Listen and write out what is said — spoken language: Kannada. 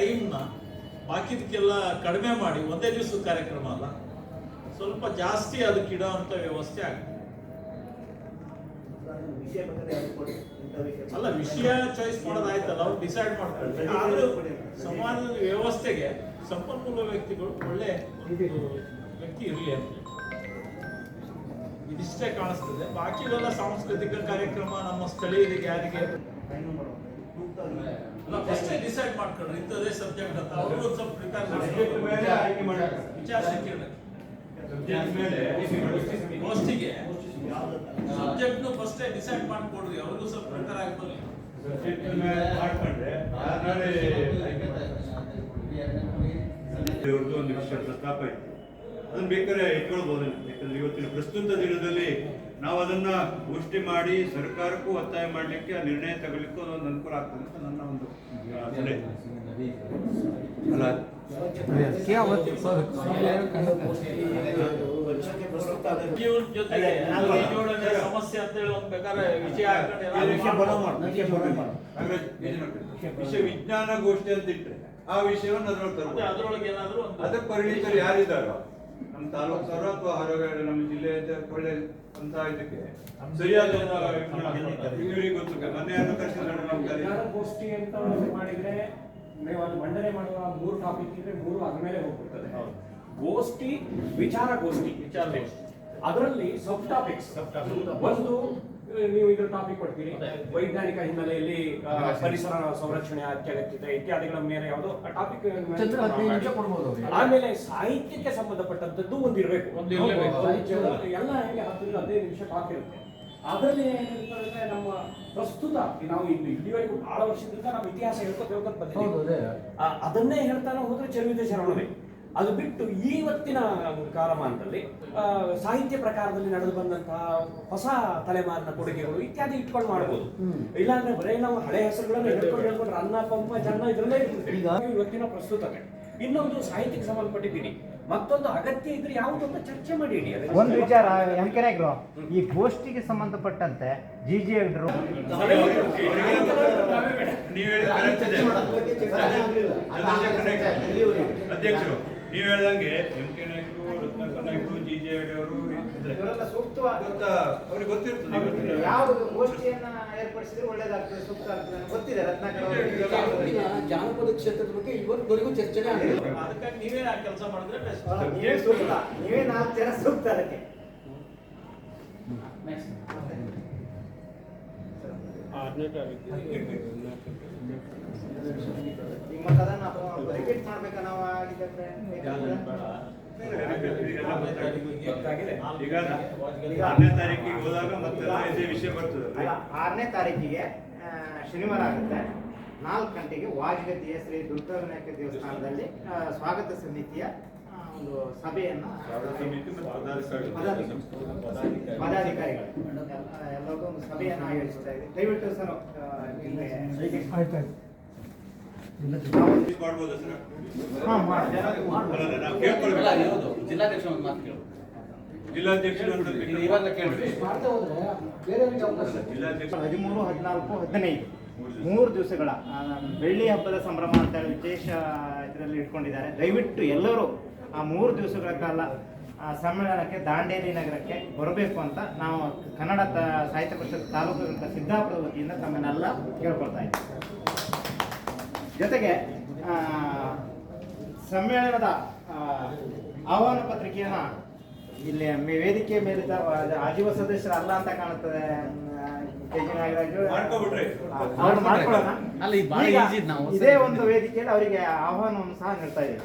ಟೈಮ್ನ ಬಾಕಿದಕ್ಕೆಲ್ಲ ಕಡಿಮೆ ಮಾಡಿ, ಒಂದೇ ದಿವಸದ ಕಾರ್ಯಕ್ರಮ ಅಲ್ಲ, ಸ್ವಲ್ಪ ಜಾಸ್ತಿ ಅದಕ್ಕೆ ಇಡೋವಂಥ ವ್ಯವಸ್ಥೆ ಆಗುತ್ತೆ ಅಲ್ಲ, ವಿಷಯ ಚಾಯ್ಸ್ ಮಾಡೋದಾಯ್ತಲ್ಲ ಅವ್ರು ಡಿಸೈಡ್ ಮಾಡ್ತಾರೆ. ಸಮಾಜದ ವ್ಯವಸ್ಥೆಗೆ ಸಂಪನ್ಮೂಲ ವ್ಯಕ್ತಿಗಳು ಒಳ್ಳೆ ವ್ಯಕ್ತಿ ಇರಲಿ ಅಂತ ಇದಿಷ್ಟೇ ಕಾಣಿಸ್ತದೆ. ಬಾಕಿವೆಲ್ಲ ಸಾಂಸ್ಕೃತಿಕ ಕಾರ್ಯಕ್ರಮ, ನಮ್ಮ ಸ್ಥಳೀಯರಿಗೆ ಯಾರಿಗೆ? ಕೂಗ್ತಾರೆ. ಫಸ್ಟೇ ಡಿಸೈಡ್ ಮಾಡ್ಕೊಂಡ್ರೆ ಇಂಥದೇ ಸಬ್ಜೆಕ್ಟ್ ಅಂತ ಅವರು ಸ್ವಲ್ಪ ಪ್ರಿಪೇರ್ ಮಾಡಕ್ಕೆ. ವಿಚಾರಿಸಿ ಕೇಳಿ ಸಬ್ಜೆಕ್ಟ್ ಮೇಲೆ ಗೋಷ್ಠಿಗೆ ಯಾವ್ದು? ಸಬ್ಜೆಕ್ಟ್ ಫಸ್ಟೇ ಡಿಸೈಡ್ ಮಾಡ್ಕೊಡ್ರಿ ಅವ್ರಿಗೂ ಸ್ವಲ್ಪ ಪ್ರಿಪೇರ್ ಆಗ್ಬೋದು ಸಬ್ಜೆಕ್ಟ್ ಮೇಲೆ ಮಾಡ್ಕೊಂಡ್ರೆ ಇವ್ರದ್ದು ಒಂದು ವಿಷಯ ಪ್ರಸ್ತಾಪ ಇತ್ತು. ಅದನ್ನು ಬೇಕಾದ್ರೆ ಇಟ್ಕೊಳ್ಬೋದು ಯಾಕಂದ್ರೆ ಇವತ್ತಿನ ಪ್ರಸ್ತುತ ದಿನದಲ್ಲಿ ನಾವು ಅದನ್ನ ಗೋಷ್ಠಿ ಮಾಡಿ ಸರ್ಕಾರಕ್ಕೂ ಒತ್ತಾಯ ಮಾಡಲಿಕ್ಕೆ ಆ ನಿರ್ಣಯ ತಗೊಳ್ಳಿಕ್ಕೂ ಅದೊಂದು ಅನುಕೂಲ ಆಗ್ತದೆ ಅಂತ ನನ್ನ ಒಂದು ಸಲಹೆ. ಅಲ್ಲ ಸಮಸ್ಯೆ ಅಂತ ಹೇಳಿ ಒಂದ್ ಬೇಕಾದ್ರೆ ವಿಷಯ ವಿಷಯ ವಿಜ್ಞಾನ ಗೋಷ್ಠಿ ಅಂತ ಇಟ್ರೆ. ಆ ವಿಷಯವನ್ನು ಅದರೊಳಗೆ ತರಬಹುದು ಅದರೊಳಗೆ ಏನಾದ್ರು ಅದಕ್ಕೆ ಪರಿಣಿತರು ಯಾರಿದ್ದಾರೋ? ನಮ್ಮ ತಾಲೂಕು ಅಥವಾ ಆರೋಗ್ಯ ನಮ್ಮ ಜಿಲ್ಲೆ ಒಳ್ಳೆ ಅಂತ ಇದಕ್ಕೆ. ಸರಿಯಾದ ಇವರಿಗೆ ಗೊತ್ತು ಕಡೆ. ವಿಚಾರಗೋಷ್ಠಿ ಅಂತ ಮಾಡಿದ್ರೆ ನೀವು ಅದು ಮಂಡನೆ ಮಾಡುವ ಮೂರು ಟಾಪಿಕ್ ಇದ್ರೆ ಮೂರು ಅದ್ರ ಮೇಲೆ ಹೋಗ್ಬಿಡ್ತದೆ. ಗೋಷ್ಠಿ ವಿಚಾರಗೋಷ್ಠಿ ವಿಚಾರಗೋಷ್ಠಿ. ಅದರಲ್ಲಿ ಸಬ್ ಟಾಪಿಕ್ಸ್ ಒಂದು ನೀವು ಇದ್ರ ಟಾಪಿಕ್ ಕೊಡ್ತೀರಿ. ವೈಜ್ಞಾನಿಕ ಹಿನ್ನೆಲೆಯಲ್ಲಿ ಪರಿಸರ ಸಂರಕ್ಷಣೆ ಅತ್ಯಗತ್ಯತೆ ಇತ್ಯಾದಿಗಳ ಮೇಲೆ ಯಾವುದೋ ಟಾಪಿಕ್. ಆಮೇಲೆ ಸಾಹಿತ್ಯಕ್ಕೆ ಸಂಬಂಧಪಟ್ಟಂತದ್ದು ಒಂದಿರಬೇಕು. ಒಂದು ಇರ್ಲೇಬೇಕು. ಎಲ್ಲ ಹೇಗೆ ಹತ್ತರಿಂದ ಹದಿನೈದು ನಿಮಿಷ ಟಾಕ್ ಇರುತ್ತೆ. ಅದರಲ್ಲಿ ಏನಿರ್ತದೆ ನಮ್ಮ ಪ್ರಸ್ತುತ ನಾವು ಇಲ್ಲಿ ಇಲ್ಲಿವರೆಗೂ ಬಹಳ ವರ್ಷದಿಂದ ನಮ್ಮ ಇತಿಹಾಸ ಹೇಳ್ಕೊತ ಹೇಳ್ಕೊತ ಹೌದು ಅದೇ. ಅದನ್ನೇ ಹೇಳ್ತಾನೆ ಹೋದ್ರೆ ಚರಿವಿದ ಶರಣವೇ ಅದು ಬಿಟ್ಟು ಈವತ್ತಿನ ಕಾಲಮಾನದಲ್ಲಿ ಸಾಹಿತ್ಯ ಪ್ರಕಾರದಲ್ಲಿ ನಡೆದು ಬಂದಂತಹ ಹೊಸ ತಲೆಮಾರಿನ ಕೊಡುಗೆಗಳು ಇತ್ಯಾದಿ ಇಟ್ಕೊಂಡು ಮಾಡಬಹುದು ಇಲ್ಲಾಂದ್ರೆ ಬರೇ ನಾವು ಹಳೆ ಹೆಸರುಗಳನ್ನು ಹೇಳ್ಕೊಂಡು ಹೇಳ್ಕೊಂಡ್ರೆ ಅನ್ನ ಪಂಪ ಜನ ಇದರಲ್ಲೇ ಇರ್ತದೆ ಈಗ- ಇವತ್ತಿನ ಪ್ರಸ್ತುತತೆ. ಇನ್ನೊಂದು ಸಾಹಿತ್ಯಕ್ಕೆ ಸಂಬಂಧಪಟ್ಟಿದ್ದೀನಿ. ಮತ್ತೊಂದು ಅಗತ್ಯ ಇದ್ರೆ ಯಾವುದು ಅಂತ ಚರ್ಚೆ ಮಾಡಿ. ಒಂದು ವಿಚಾರ ಎಂಕೆರೆಗ್ರು ಈ ಗೋಷ್ಠಿಗೆ ಸಂಬಂಧಪಟ್ಟಂತೆ ಜಿ ಜಿ ಇದೆ. ಅಧ್ಯಕ್ಷರು. ನೀವು ಹೇಳ್ದಂಗೆ ಎಂ ಕೆ ನಾಯ್ಕರು ರತ್ನಾಕರ್ ನಾಯ್ಕರು ಜಿ ಜೆ ಅವರು ಇವರೆಲ್ಲ ಅವ್ರಿಗೆ ಗೊತ್ತಿರ್ತದೆ ಇವತ್ತಿನ ಯಾವುದು ಗೋಷ್ಠಿಯನ್ನ ಏರ್ಪಡಿಸಿದ್ರೆ ಒಳ್ಳೇದಾಗ್ತದೆ ಸೂಕ್ತ ಆಗ್ತದೆ ಗೊತ್ತಿದೆ ರತ್ನಾಕರ್. ಜಾನಪದ ಕ್ಷೇತ್ರದ ಬಗ್ಗೆ ಇವತ್ತು ಚರ್ಚೆನೇ ಆಗಿಲ್ಲ ಅದಕ್ಕಾಗಿ ನೀವೇ ಆ ಕೆಲಸ ಮಾಡಿದ್ರೆ ಬೆಸ್ಟ್ ನೀವೇ ಸೂಕ್ತ. ನೀವೇ ನಾಲ್ಕು ಜನ ಸೂಕ್ತ ಅದಕ್ಕೆ. ಆರನೇ ತಾರೀಕು ನಿಮ್ಮ ಅದನ್ನ ರಿಪೀಟ್ ಮಾಡ್ಬೇಕಾ ನಾವು ಆರನೇ ತಾರೀಕಿಗೆ ಹೋದಾಗ ಮತ್ತೆ ಇದೇ ವಿಷಯ ಬರ್ತದೆ. ಅಲ್ಲ ಆರನೇ ತಾರೀಕಿಗೆ ಶನಿವಾರ ಆಗುತ್ತೆ. ನಾಲ್ಕು ಗಂಟೆಗೆ ವಾಜಗತಿಯ ಶ್ರೀ ದುರ್ಗಾವಿನಾಯಕ ದೇವಸ್ಥಾನದಲ್ಲಿ ಸ್ವಾಗತ ಸಮಿತಿಯ ಒಂದು ಸಭೆಯನ್ನ ಪದಾಧಿಕಾರಿಗಳು. ಪದಾಧಿಕಾರಿ- ಪದಾಧಿಕಾರಿಗಳು. ಎಲ್ಲ- ಎಲ್ಲರಿಗೂ ಒಂದು ಸಭೆಯನ್ನು ಆಯೋಜಿಸ್ತಾ ಇದೆ ದಯವಿಟ್ಟು ಸರ್ ಜಿಲ್ಲಾಧ್ಯಕ್ಷ ಒಂದು ಮಾತು ಕೇಳು ಹದಿಮೂರು ಹದಿನಾಲ್ಕು ಹದಿನೈದು. ಮೂರು ದಿವಸಗಳ ಬೆಳ್ಳಿ ಹಬ್ಬದ ಸಂಭ್ರಮ ಅಂತ ಹೇಳಿ ವಿಶೇಷ ಇದರಲ್ಲಿ ಇಟ್ಕೊಂಡಿದ್ದಾರೆ. ದಯವಿಟ್ಟು ಎಲ್ಲರೂ ಆ ಮೂರು ದಿವಸಗಳ ಕಾಲ ಆ, ಸಮ್ಮೇಳನಕ್ಕೆ ದಾಂಡೇಲಿ ನಗರಕ್ಕೆ ಬರಬೇಕು ಅಂತ ನಾವು ಕನ್ನಡ ತ- ಸಾಹಿತ್ಯ ಪರಿಷತ್ ತಾಲೂಕು ಸಿದ್ದಾಪುರ ವತಿಯಿಂದ ತಮ್ಮನ್ನೆಲ್ಲ ಕೇಳ್ಕೊಳ್ತಾ ಇದ್ದೀವಿ. ಜೊತೆಗೆ ಸಮ್ಮೇಳನದ ಆಹ್ವಾನ ಪತ್ರಿಕೆಯನ್ನ ಇಲ್ಲಿ ಮೇ- ವೇದಿಕೆ ಮೇಲಿದ್ದ ಆಜೀವ ಸದಸ್ಯರು ಅಲ್ಲ ಅಂತ ಕಾಣುತ್ತದೆ ಇದು ಇದೇ ಒಂದು ವೇದಿಕೆಯಲ್ಲಿ ಅವರಿಗೆ ಆಹ್ವಾನವನ್ನು ಸಹ ನೀಡ್ತಾ ಇದ್ದೀವಿ.